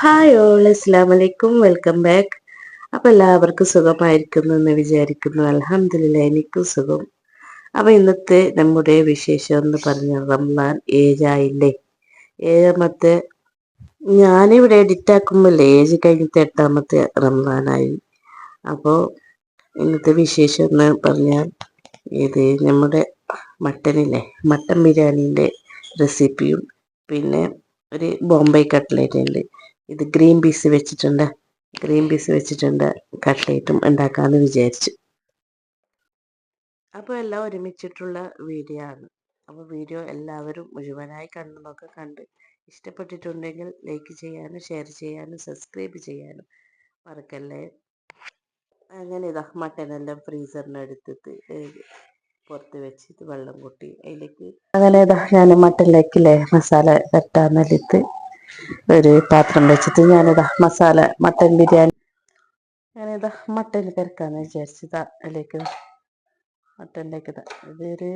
Hi all അസ്സാം വലൈക്കും welcome back അപ്പം എല്ലാവർക്കും സുഖമായിരിക്കുന്നു എന്ന് വിചാരിക്കുന്നു. അലഹമില്ല എനിക്കും സുഖം. അപ്പം ഇന്നത്തെ നമ്മുടെ വിശേഷം എന്ന് പറഞ്ഞ റംലാൻ ഏഴായില്ലേ ഏഴാമത്തെ ഞാനിവിടെ എഡിറ്റ് ആക്കുമ്പോൾ ഏജ് കഴിഞ്ഞിട്ട് എട്ടാമത്തെ റംലാനായി അപ്പോൾ ഇന്നത്തെ വിശേഷം എന്ന് പറഞ്ഞാൽ ഇത് നമ്മുടെ മട്ടനിലെ മട്ടൻ ബിരിയാണീന്റെ റെസിപ്പിയും പിന്നെ ഒരു ബോംബെ കട്ട്ലേറ്റ് ഉണ്ട്. ഇത് ഗ്രീൻ പീസ് വെച്ചിട്ടുണ്ട്. ഗ്രീൻ പീസ് വെച്ചിട്ടുണ്ട്. കട്ട്ലേറ്റും ഉണ്ടാക്കാമെന്ന് വിചാരിച്ചു. അപ്പോൾ എല്ലാം ഒരുമിച്ചിട്ടുള്ള വീഡിയോ ആണ്. അപ്പോൾ വീഡിയോ എല്ലാവരും മുഴുവനായി കണ്ടതൊക്കെ കണ്ട് ഇഷ്ടപ്പെട്ടിട്ടുണ്ടെങ്കിൽ ലൈക്ക് ചെയ്യാനും ഷെയർ ചെയ്യാനും സബ്സ്ക്രൈബ് ചെയ്യാനും മറക്കല്ലേ? അങ്ങനെ ഇതാ മട്ടനെല്ലാം ഫ്രീസറിന് എടുത്തിട്ട് പുറത്ത് വെച്ചിട്ട് വെള്ളം കൂട്ടി അതിലേക്ക് അങ്ങനെ ഇതാ ഞാൻ മട്ടനിലേക്കില്ലേ മസാല തട്ടാന്നെടുത്ത് ഒരു പാത്രം വെച്ചിട്ട് ഞാനിതാ മസാല മട്ടൻ ബിരിയാണി ഞാനിതാ മട്ടൻ പെരക്കാന്ന് വിചാരിച്ചതാ അതിലേക്ക് മട്ടനിലേക്ക് ഇതാ ഇതൊരു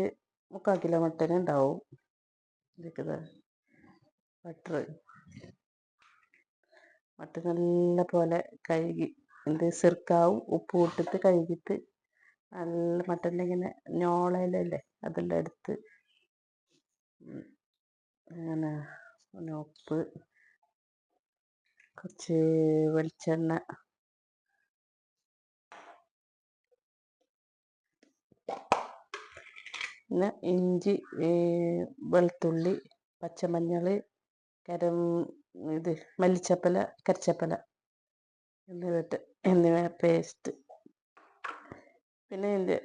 മുക്കാൽ കിലോ മട്ടൻ ഉണ്ടാവും ഇതിലേക്ക് ബട്ടർ മട്ടൻ നല്ല പോലെ കഴുകി എന്ത് സിർക്കാവും ഉപ്പ് ഇട്ടിട്ട് കഴുകിയിട്ട് നല്ല മട്ടന്റെ ഇങ്ങനെ ഞോളയിലല്ലേ അതെല്ലാം എടുത്ത് അങ്ങനെ ഉപ്പ് കുറച്ച് വെളിച്ചെണ്ണ പിന്നെ ഇഞ്ചി വെളുത്തുള്ളി പച്ചമഞ്ഞൾ കരം ഇത് മല്ലിച്ചപ്പല കരച്ചപ്പല എന്നിവ എന്നിവ പേസ്റ്റ് പിന്നെ ഇതിന്റെ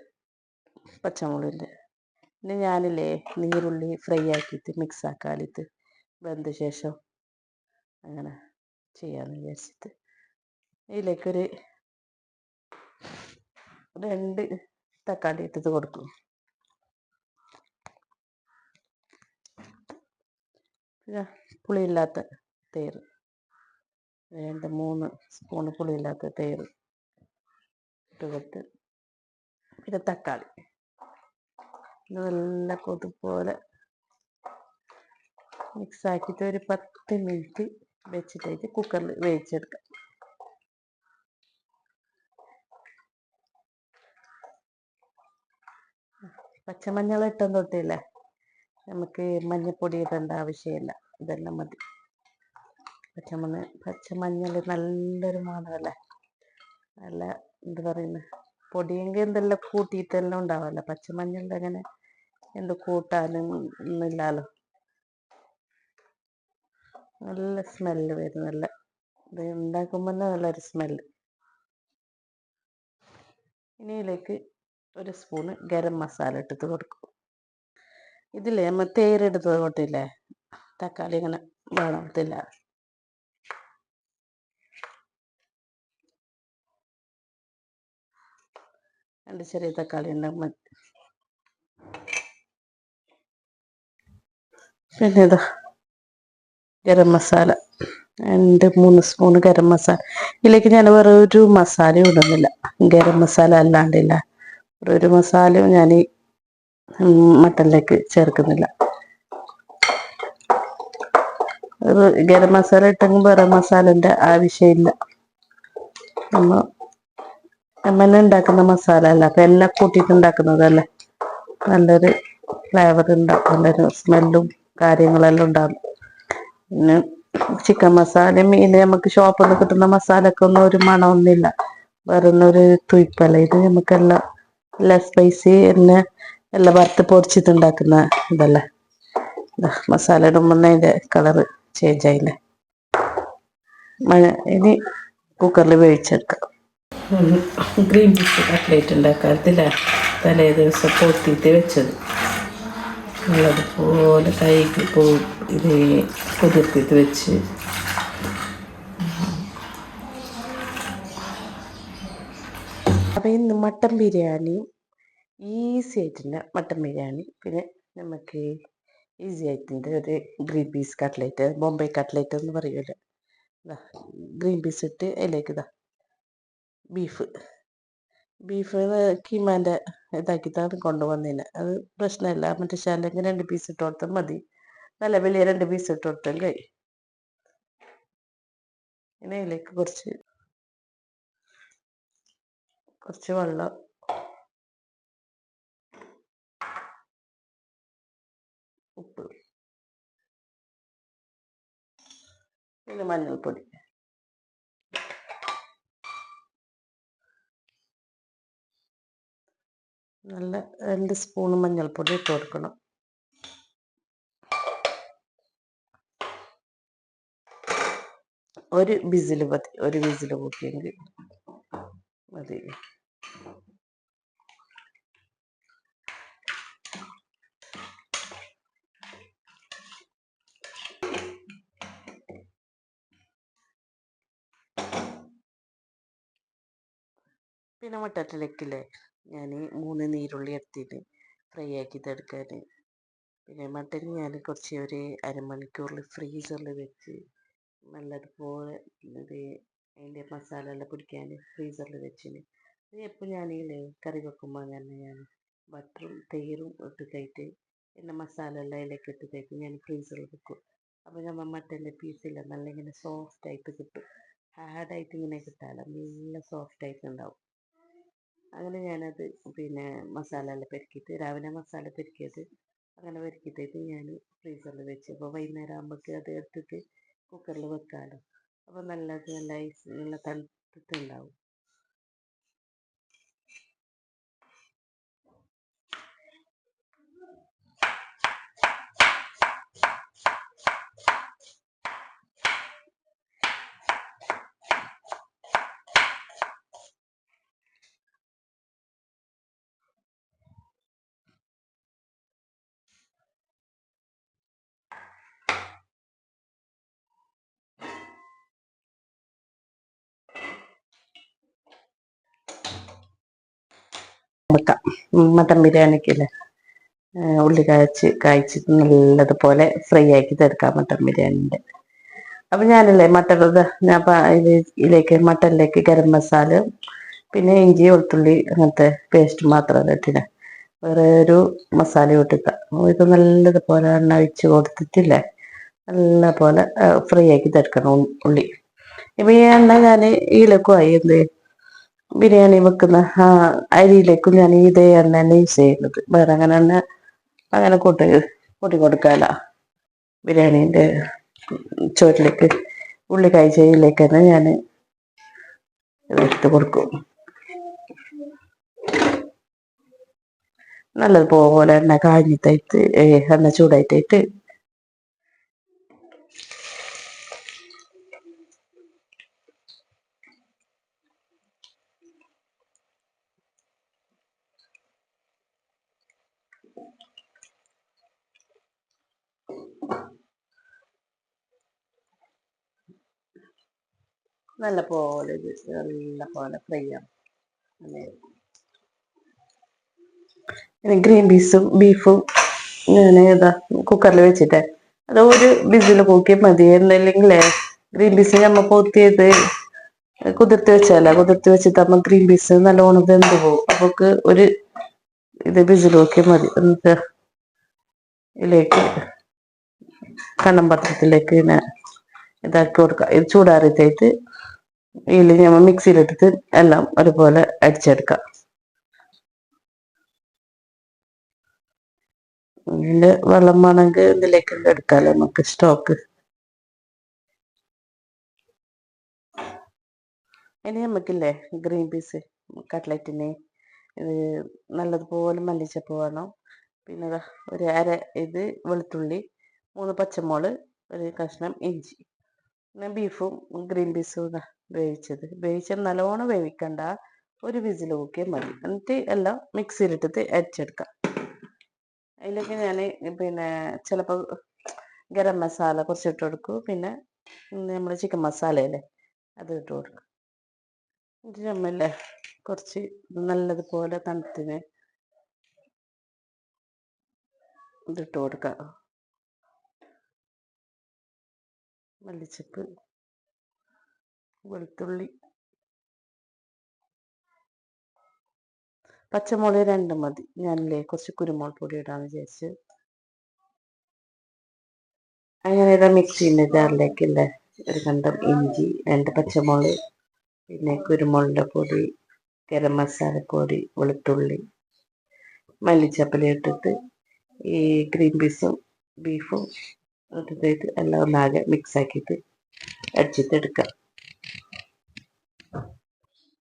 പച്ചമുളകിന്റെ. പിന്നെ ഞാനില്ലേ നീരുള്ളി ഫ്രൈ ആക്കിയിട്ട് മിക്സ് ആക്കാലിട്ട് വെന്ത ശേഷം അങ്ങനെ ചെയ്യാമെന്ന് വിചാരിച്ചിട്ട് ഇതിലേക്കൊരു രണ്ട് തക്കാളി ഇട്ടിട്ട് കൊടുക്കും പിന്നെ പുളിയില്ലാത്ത തേര് രണ്ട് മൂന്ന് സ്പൂണ് പുളിയില്ലാത്ത തേര് ഇട്ട് കൊടുത്ത് പിന്നെ തക്കാളി. നല്ല കൊതുപോലെ മിക്സ് ആക്കിയിട്ട് ഒരു പത്ത് മിനിറ്റ് വെച്ചിട്ടായിട്ട് കുക്കറിൽ വേവിച്ചെടുക്കാം. പച്ചമഞ്ഞൾ ഇട്ടും തൊട്ടില്ലേ? നമുക്ക് മഞ്ഞപ്പൊടി ഇടേണ്ട ആവശ്യമില്ല. ഇതെല്ലാം മതി. പച്ചമഞ്ഞ പച്ചമഞ്ഞൾ നല്ലൊരു മണമല്ലേ നല്ല എന്താ പറയുന്നത് പൊടിയെങ്കിൽ എന്തെല്ലാം കൂട്ടിയിട്ടെല്ലാം ഉണ്ടാവല്ലോ? പച്ചമഞ്ഞളുടെ അങ്ങനെ എന്ത് കൂട്ടാനും ഒന്നുമില്ലല്ലോ നല്ല സ്മെല്ല് വരും നല്ല ഇത് ഉണ്ടാക്കുമ്പോൾ നല്ലൊരു സ്മെല്ല് ഇനി ഇതിലേക്ക് ഒരു സ്പൂണ് ഗരം മസാല ഇട്ടിട്ട് കൊടുക്കും. ഇതില്ലേ നമ്മൾ തേരെടുത്തത് കൊട്ടില്ലേ തക്കാളി ഇങ്ങനെ വേണത്തില്ല രണ്ട് ചെറിയ തക്കാളി ഉണ്ടാകും മതി പിന്നെ ഇതാ ഗരം മസാല. രണ്ട് മൂന്ന് സ്പൂൺ ഗരം മസാല. ഇതിലേക്ക് ഞാൻ വേറെ ഒരു മസാലയും ഇടുന്നില്ല. ഗരം മസാല അല്ലാണ്ടില്ല. ഒരു മസാലയും ഞാൻ മട്ടനിലേക്ക് ചേർക്കുന്നില്ല. ഗരം മസാല ഇട്ടെങ്കിൽ വേറെ മസാലന്റെ ആവശ്യമില്ല. നമ്മ നമ്മൾ ഉണ്ടാക്കുന്ന മസാല അല്ല. അപ്പം എല്ലാം കൂട്ടിയിട്ട് ഉണ്ടാക്കുന്നതല്ലേ? നല്ലൊരു ഫ്ലേവർ ഉണ്ടാവും നല്ലൊരു സ്മെല്ലും കാര്യങ്ങളെല്ലാം ഉണ്ടാകും പിന്നെ ചിക്കൻ മസാലയും മീൻ നമുക്ക് ഷോപ്പിൽ നിന്ന് കിട്ടുന്ന മസാലയൊക്കെ ഒന്നും ഒരു മണമൊന്നുമില്ല. വേറെ ഒരു തുയ്പ്പല്ല ഇത് നമുക്കെല്ലാം എല്ലാം സ്പൈസി എന്നെ എല്ലാം വറുത്ത് പൊടിച്ചിട്ട് ഉണ്ടാക്കുന്ന ഇതല്ലേ? മസാല ഇടുമ്പോൾ അതിന്റെ കളറ് ചേഞ്ച് ആയില്ലേ? മഴ ഇനി കുക്കറിൽ വേവിച്ചെടുക്കാം. ഗ്രീൻ പീസ് കട്ട്ലേറ്റ് ഉണ്ടാക്കാത്തില്ല തലേ ദിവസം പൊത്തിയിട്ട് വെച്ചത്. നല്ലതുപോലെ കൈക്ക് പോ ഇത് കുതിർത്തിട്ട് വെച്ച്. അപ്പം ഇന്ന് മട്ടൻ ബിരിയാണി ഈസി ആയിട്ടുണ്ട് മട്ടൻ ബിരിയാണി. പിന്നെ നമുക്ക് ഈസി ആയിട്ടുണ്ട്. ഒരു green peas cutlet Bombay cutlet എന്ന് പറയുമല്ലോ ഗ്രീൻ പീസ് ഇട്ട് അതിലേക്ക് ഇതാ ബീഫ്. ബീഫ് കീമാന്റെ ഇതാക്കിയിട്ടാണ് കൊണ്ടുവന്നതിന് അത് പ്രശ്നമില്ല. മറ്റേ ശാലെങ്കിൽ രണ്ട് പീസ് ഇട്ട് കൊടുത്താൽ മതി. നല്ല വലിയ രണ്ട് പീസ് ഇട്ട് കൊടുത്താൽ കഴിയും ഇനി അതിലേക്ക് കുറച്ച് കുറച്ച് വെള്ളം. ഉപ്പ്. പിന്നെ മഞ്ഞൾപ്പൊടി. നല്ല രണ്ട് സ്പൂൺ മഞ്ഞൾപ്പൊടി ഇട്ട് കൊടുക്കണം. ഒരു ബിസിൽ മതി ഒരു ബിസിൽ കൂട്ടിയെങ്കിൽ മതി. പിന്നെ മട്ടറ്റിലേക്കില്ലേ ഞാൻ മൂന്ന് നീരുള്ളി എടുത്തിട്ട് ഫ്രൈ ആക്കി എടുക്കാൻ പിന്നെ മട്ടൻ ഞാൻ കുറച്ച് ഒരു അരമണിക്കൂറിൽ ഫ്രീസറിൽ വെച്ച് നല്ലതുപോലെ ഇത് അതിന്റെ മസാല എല്ലാം പിടിക്കാൻ ഫ്രീസറിൽ വെച്ചിന്. അത് എപ്പോൾ ഞാനില്ലേ കറി വെക്കുമ്പോൾ തന്നെ ഞാൻ ബട്ടറും തൈരും ഇട്ടിട്ടായിട്ട് പിന്നെ മസാല എല്ലാം അതിലേക്ക് കഴിച്ച് ഞാൻ ഫ്രീസറിൽ വെക്കും. അപ്പോൾ നമ്മൾ മട്ടന്റെ പീസില്ല നല്ല ഇങ്ങനെ സോഫ്റ്റായിട്ട് കിട്ടും. ഹാർഡായിട്ട് ഇങ്ങനെ കിട്ടാല്ല നല്ല സോഫ്റ്റായിട്ട് ഉണ്ടാവും. അങ്ങനെ ഞാനത് പിന്നെ മസാല എല്ലാം പെരുക്കിയിട്ട് രാവിലെ മസാല പെരുക്കിയത് അങ്ങനെ പെരുക്കിയിട്ട് ഞാൻ ഫ്രീസറിൽ വെച്ച്. അപ്പോൾ വൈകുന്നേരം ആകുമ്പോഴേക്ക് അത് എടുത്തിട്ട് കുക്കറിൽ വെക്കാമല്ലോ അപ്പോൾ നല്ലത് നല്ല ഐസ് നല്ല തണുത്തിട്ടുണ്ടാവും. വെക്കാം മട്ടൻ ബിരിയാണിക്കല്ലേ? ഉള്ളി കായ്ച്ച് കായ്ച്ചിട്ട് നല്ലതുപോലെ ഫ്രൈ ആക്കി തീർക്കാം മട്ടൻ ബിരിയാണിന്റെ. അപ്പം ഞാനല്ലേ മട്ടൻ ഞാൻ ഇതിലേക്ക് മട്ടനിലേക്ക് ഗരം മസാല പിന്നെ ഇഞ്ചി വെളുത്തുള്ളി അങ്ങനത്തെ പേസ്റ്റ് മാത്രമല്ല ഇട്ടിന്. വേറെ ഒരു മസാല ഇട്ടിട്ട ഇത്. നല്ലതുപോലെ എണ്ണ ഒഴിച്ച് കൊടുത്തിട്ടില്ലേ? നല്ല പോലെ ഫ്രൈ ആക്കി തീർക്കണം ഉള്ളി. ഇപ്പം ഈ എണ്ണ ഞാൻ ഈലക്കുമായി എന്ത് ബിരിയാണി വെക്കുന്ന ആ അരിയിലേക്കും ഞാൻ ഇതേ എണ്ണ തന്നെ യൂസ് ചെയ്യുന്നത്. വേറെ അങ്ങനെ എണ്ണ അങ്ങനെ കൂട്ടി കൂട്ടി കൊടുക്കാല ബിരിയാണീന്റെ ചോറ്റിലേക്ക് ഉള്ളി കായ്ച്ചയിലേക്ക് തന്നെ ഞാൻ എടുത്ത് കൊടുക്കും. നല്ലതുപോലെ എണ്ണ കാഞ്ഞിട്ടായിട്ട് എണ്ണ ചൂടായിട്ടായിട്ട് നല്ല പോലെ ഇത് നല്ല പോലെ ഫ്രൈ ആവും പിന്നെ ഗ്രീൻ പീസും ബീഫും ഞാൻ ഇതാ കുക്കറിൽ വെച്ചിട്ടേ അത് ഒരു ബിസിൽ കൂക്കിയാൽ മതി. എന്നല്ലെങ്കിൽ ഗ്രീൻ പീസ് നമ്മൾ പൊത്തിയത് കുതിർത്ത് വെച്ചാല കുതിർത്ത് വെച്ചിട്ട് നമ്മൾ ഗ്രീൻ പീസ് നല്ലോണം വെന്ത് പോകും അപ്പോൾ ഒരു ഇത് ബിസിൽ നോക്കിയാൽ മതി. എന്നിട്ട് ഇതിലേക്ക് കണ്ണം പാത്രത്തിലേക്ക് ഇങ്ങനെ ഇതാക്കി കൊടുക്കുക ഇത് ചൂടാറിത്തായിട്ട് ഇതിൽ നമ്മൾ മിക്സിയിലിട്ടിട്ട് എല്ലാം ഒരുപോലെ അടിച്ചെടുക്കാം. ഇതിന്റെ വെള്ളം വേണമെങ്കിൽ ഇതിലേക്ക് എടുക്കാമല്ലോ നമുക്ക് സ്റ്റോക്ക് ഇനി നമുക്കില്ലേ ഗ്രീൻ പീസ് കട്ട്ലറ്റിന് ഇത് നല്ലതുപോലെ മല്ലിച്ചപ്പ് വേണം. പിന്നെ ഒരു അര ഇത് വെളുത്തുള്ളി മൂന്ന് പച്ചമുളക് ഒരു കഷ്ണം ഇഞ്ചി. ബീഫും ഗ്രീൻ പീസും വേവിച്ചത്. വേവിച്ചത് നല്ലോണം വേവിക്കണ്ട. ഒരു വിസിൽ നോക്കിയാൽ മതി. എന്നിട്ട് എല്ലാം മിക്സിയിലിട്ടിട്ട് അരിച്ചെടുക്കാം. അതിലേക്ക് ഞാൻ പിന്നെ ചിലപ്പോൾ ഗരം മസാല കുറച്ച് ഇട്ട് കൊടുക്കും. പിന്നെ നമ്മൾ ചിക്കൻ മസാലയല്ലേ അത് ഇട്ട് കൊടുക്കും. എന്നിട്ട് നമ്മല്ലേ കുറച്ച് നല്ലതുപോലെ തണുത്തിന് ഇതിട്ട് കൊടുക്കാം. മല്ലിച്ചപ്പ് വെളുത്തുള്ളി. പച്ചമുളക് രണ്ട് മതി. ഞാനില്ലേ കുറച്ച് കുരുമുളക് പൊടി ഇടാന്ന് വിചാരിച്ച്. അങ്ങനെ ഇതാ മിക്സിന്റെ ജാറിലേക്കില്ലേ ഒരു കണ്ടം ഇഞ്ചി രണ്ട് പച്ചമുളക് പിന്നെ കുരുമുളകിന്റെ പൊടി ഗരം മസാലപ്പൊടി വെളുത്തുള്ളി മല്ലിച്ചപ്പിലിട്ടിട്ട് ഈ ഗ്രീൻ പീസും ബീഫും ഇട്ടിട്ട് എല്ലാം ഒന്നാകെ മിക്സ് ആക്കിയിട്ട് അടിച്ചിട്ട് എടുക്കാം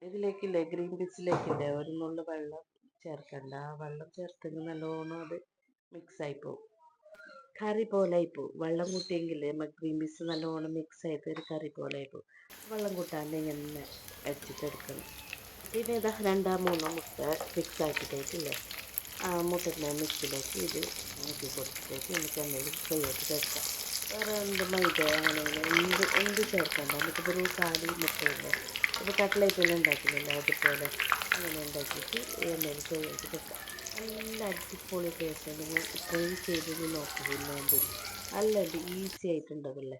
ഇതിലേക്കില്ലേ ഗ്രീൻ പീസിലേക്കില്ലേ ഒരു നുള്ളു വെള്ളം ചേർക്കണ്ട. ആ വെള്ളം ചേർത്തെങ്കിൽ നല്ലോണം അത് മിക്സ് ആയി പോകും കറി പോലെ പോകും വെള്ളം കൂട്ടിയെങ്കിൽ ഗ്രീൻ പീസ് നല്ലോണം മിക്സ് ആയിട്ട് ഒരു കറി പോലെ പോകും വെള്ളം കൂട്ടാണ്ട് ഇങ്ങനെ അടിച്ചിട്ടെടുക്കണം പിന്നെ ഇതാ രണ്ടാ മൂന്നോ മുട്ട മിക്സ് ആക്കിയിട്ടേക്കില്ലേ? ആ മുട്ടന്റെ മിക്സിലേക്ക് ഇത് ആക്കി കൊടുത്തിട്ടേക്ക് നമുക്ക് എന്തെങ്കിലും ആയിട്ട് ചേർക്കാം. വേറെ എന്ത് മൈദ അങ്ങനെ എന്ത് എന്ത് ചേർക്കണ്ട? നമുക്കിപ്പോൾ ഒരു സാരി മുട്ടയുണ്ട് ഇപ്പോൾ കട്ട്ലൈറ്റെല്ലാം ഉണ്ടാക്കില്ലല്ലോ അതുപോലെ അങ്ങനെ ഉണ്ടാക്കിയിട്ട് എന്തെങ്കിലും ഫ്രൈ ആയിട്ട് നല്ല അടിപൊളി ടേസ്റ്റ് നിങ്ങൾ ഇപ്പോഴും ചെയ്ത് നോക്കില്ല നല്ല ഈസി ആയിട്ടുണ്ടാവില്ലേ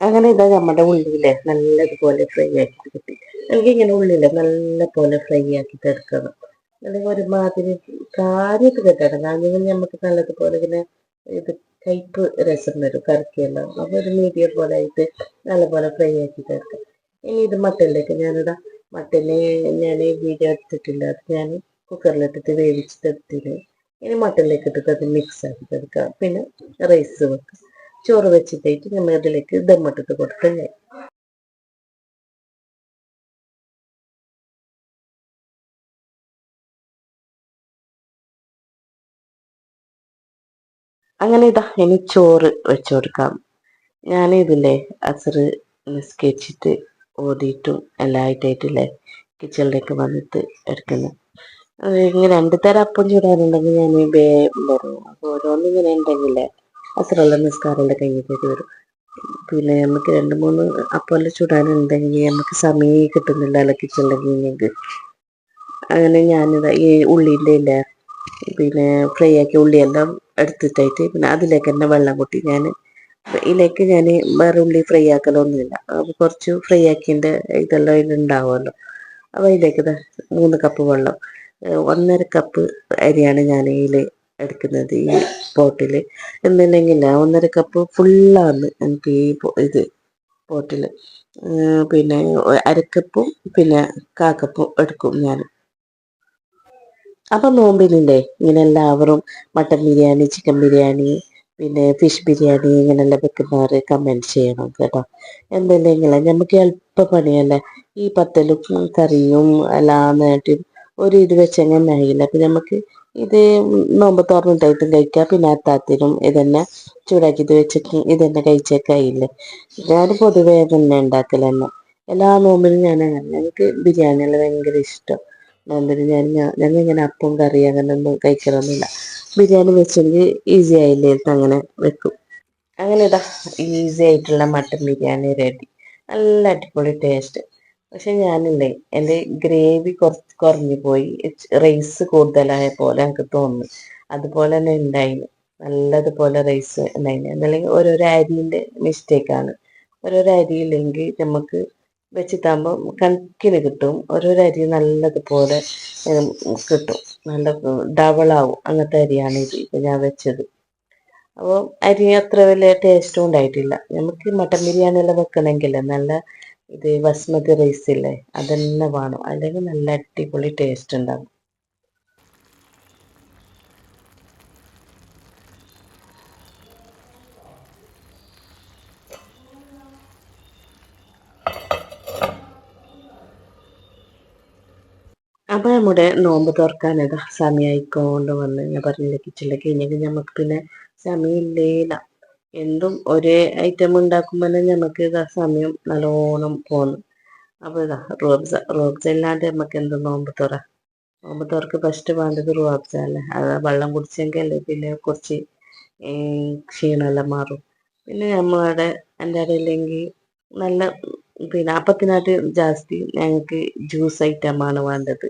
അങ്ങനെ ഇതാ നമ്മുടെ ഉള്ളിലെ നല്ലതുപോലെ ഫ്രൈ ആക്കി കിട്ടി. എനിക്ക് ഇങ്ങനെ ഉള്ളിലെ നല്ല പോലെ ഫ്രൈ ആക്കി തീർക്കണം അല്ലെങ്കിൽ ഒരുമാതിരി കാര്യമായിട്ട് കിട്ടണം ധാന്യങ്ങൾ നമുക്ക് നല്ലതുപോലെ ഇങ്ങനെ ഇത് കയ്പ്പ് രസം വരും. കറക്കിയെല്ലാം. അപ്പോൾ ഒരു മീഡിയം പോലെ ആയിട്ട് നല്ലപോലെ ഫ്രൈ ആക്കി തീർക്കാം ഇനി ഇത് മട്ടനിലേക്ക് ഞാനിടാം മട്ടന് ഞാൻ വീഡിയോ എടുത്തിട്ടില്ല അത് ഞാൻ കുക്കറിലിട്ടിട്ട് വേവിച്ചിട്ട് എടുത്തിട്ട് ഇനി മട്ടനിലേക്ക് ഇട്ടിട്ട് അത് മിക്സ് ആക്കി എടുക്കുക പിന്നെ റൈസ് വെക്കുക ചോറ് വെച്ചിട്ടായിട്ട് നമ്മൾ അതിലേക്ക് ദമ്മിട്ടിട്ട് കൊടുക്കുക അങ്ങനെ ഇതാ ഇനി ചോറ് വെച്ചു കൊടുക്കാം. ഞാനിതില്ലേ അസർ നിസ്കരിച്ചിട്ട് ഓതിയിട്ടും എല്ലാം ആയിട്ടായിട്ടില്ലേ കിച്ചണിലേക്ക് വന്നിട്ട് എടുക്കുന്നത് ഇങ്ങനെ രണ്ട് തരം അപ്പം ചൂടാറുണ്ടെങ്കിൽ ഞാൻ വേഗം വരും. അപ്പോൾ ഓരോന്നും ഇങ്ങനെ ഉണ്ടെങ്കിലേ അസറുള്ള നിസ്കാരമുള്ള കഴിഞ്ഞിട്ടേക്ക് വരും. പിന്നെ നമുക്ക് രണ്ട് മൂന്ന് അപ്പമല്ല ചൂടാനുണ്ടെങ്കിൽ നമുക്ക് സമയം കിട്ടുന്നില്ല അല്ല കിച്ചണിലേക്ക് കഴിഞ്ഞെങ്കിൽ അങ്ങനെ ഞാനിതാ ഈ ഉള്ളിന്റെ ഇല്ലേ പിന്നെ ഫ്രൈ ആക്കിയ ഉള്ളിയെല്ലാം എടുത്തിട്ടായിട്ട് പിന്നെ അതിലേക്ക് തന്നെ വെള്ളം കൂട്ടി ഞാൻ ഇതിലേക്ക് ഞാൻ വേറെ ഉള്ളി ഫ്രൈ ആക്കലൊന്നുമില്ല. അപ്പോൾ കുറച്ച് ഫ്രൈ ആക്കിന്റെ ഇതെല്ലാം ഇതിലുണ്ടാവുമല്ലോ അപ്പോൾ അതിലേക്ക് മൂന്ന് കപ്പ് വെള്ളം. ഒന്നര കപ്പ് അരിയാണ് ഞാൻ ഇതിൽ എടുക്കുന്നത് ഈ പോട്ടിൽ എന്നില്ലെങ്കിൽ ഒന്നര കപ്പ് ഫുള്ളാണ് എനിക്ക് ഈ ഇത് പോട്ടിൽ പിന്നെ അരക്കപ്പും പിന്നെ കാക്കപ്പും എടുക്കും ഞാൻ അപ്പം നോമ്പിനില്ലേ ഇങ്ങനെ എല്ലാവരും മട്ടൻ ബിരിയാണി ചിക്കൻ ബിരിയാണി പിന്നെ ഫിഷ് ബിരിയാണി ഇങ്ങനെല്ലാം വെക്കുന്നവർ കമന്റ് ചെയ്യണം കേട്ടോ. എന്തെങ്കിലും നമുക്ക് അല്പ പണിയല്ലേ ഈ പത്തലും കറിയും എല്ലാം നേട്ടും ഒരു ഇത് വെച്ചെങ്ങനെ ആയില്ല അപ്പം നമുക്ക് ഇത് നോമ്പ് തുറന്നിട്ടായിട്ടും കഴിക്കാം. പിന്നെ അത്താത്തിനും ഇതന്നെ ചൂടാക്കിയത് വെച്ചിട്ട് ഇതന്നെ കഴിച്ചേക്കായില്ലേ ഞാൻ പൊതുവേ തന്നെ ഉണ്ടാക്കലെന്നെ. എല്ലാ നോമ്പിനും ഞാൻ അങ്ങനെ എനിക്ക് ബിരിയാണിയെല്ലാം ഭയങ്കര ഇഷ്ടം. നോമ്പിന് ഞാൻ ഞങ്ങൾ ഇങ്ങനെ അപ്പം കറി അങ്ങനെ ഒന്നും കഴിക്കണമെന്നില്ല ബിരിയാണി വെച്ചെങ്കിൽ ഈസി ആയില്ലേ? അങ്ങനെ വെക്കും. അങ്ങനെ ഇതാ ഈസി ആയിട്ടുള്ള മട്ടൻ ബിരിയാണി റെഡി നല്ല അടിപൊളി ടേസ്റ്റ് പക്ഷെ ഞാനില്ലേ എന്റെ ഗ്രേവി കുറച്ച് കുറഞ്ഞു പോയി. റൈസ് കൂടുതലായ പോലെ എനിക്ക് തോന്നുന്നു. അതുപോലെ തന്നെ ഉണ്ടായിന്. നല്ലതുപോലെ റൈസ് ഉണ്ടായിന്. അല്ലെങ്കിൽ ഓരോരോ അരിന്റെ മിസ്റ്റേക്കാണ് ഓരോരോ അരിയില്ലെങ്കിൽ നമുക്ക് വെച്ചിട്ടാകുമ്പോൾ കണക്കിന് കിട്ടും. ഓരോരോ അരി നല്ലതുപോലെ കിട്ടും. നല്ല ഡബിളാവും അങ്ങനത്തെ അരിയാണ് ഇത് ഇപ്പം ഞാൻ വെച്ചത്. അപ്പോൾ അരി അത്ര വലിയ ടേസ്റ്റും ഉണ്ടായിട്ടില്ല. നമുക്ക് മട്ടൻ ബിരിയാണി എല്ലാം വെക്കണമെങ്കിൽ നല്ല ഇത് ബസ്മതി റൈസ് ഇല്ലേ അതന്നെ വേണം. അല്ലെങ്കിൽ നല്ല അടിപൊളി ടേസ്റ്റ് ഉണ്ടാകും അപ്പം നമ്മുടെ നോമ്പ് തുറക്കാനത് സമയമായിക്കൊണ്ട് വന്ന് ഞാൻ പറഞ്ഞില്ല കിച്ചണിലേക്ക് കഴിഞ്ഞെങ്കിൽ നമുക്ക് പിന്നെ സമയമില്ലേല. എന്തും ഒരേ ഐറ്റം ഉണ്ടാക്കുമ്പോൾ തന്നെ നമുക്ക് ഇതാ സമയം നല്ലോണം പോന്നു. അപ്പോൾ ഇതാ റോബ്സ റോബ്സ ഇല്ലാണ്ട് നമുക്ക് എന്ത് നോമ്പ് തുറ. നോമ്പ് തുറക്ക് ഫസ്റ്റ് വേണ്ടത് റോബ്സ അല്ലേ അത് വെള്ളം കുടിച്ചെങ്കിൽ അല്ലേ പിന്നെ കുറച്ച് ക്ഷീണമെല്ലാം മാറും. പിന്നെ നമ്മളുടെ എന്റെ ഇല്ലെങ്കിൽ നല്ല പിന്നെ അപ്പത്തിനായിട്ട് ജാസ്തി ഞങ്ങൾക്ക് ജ്യൂസ് ഐറ്റമാണ് വേണ്ടത്.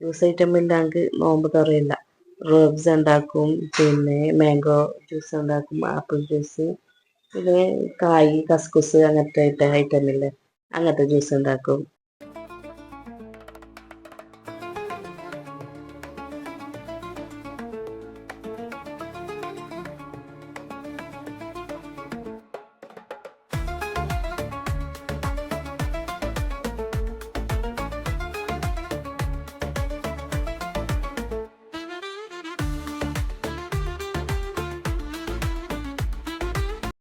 ജ്യൂസ് ഐറ്റം ഇല്ലെങ്കിൽ നോമ്പ് തുറയില്ല റോബ്സ് ഉണ്ടാക്കും പിന്നെ മാംഗോ ജ്യൂസ് ഉണ്ടാക്കും ആപ്പിൾ ജ്യൂസ് പിന്നെ കായ് കസ്കുസ് അങ്ങനത്തെ ഐറ്റം ഐറ്റമില്ലേ അങ്ങനത്തെ ജ്യൂസ് ഉണ്ടാക്കും.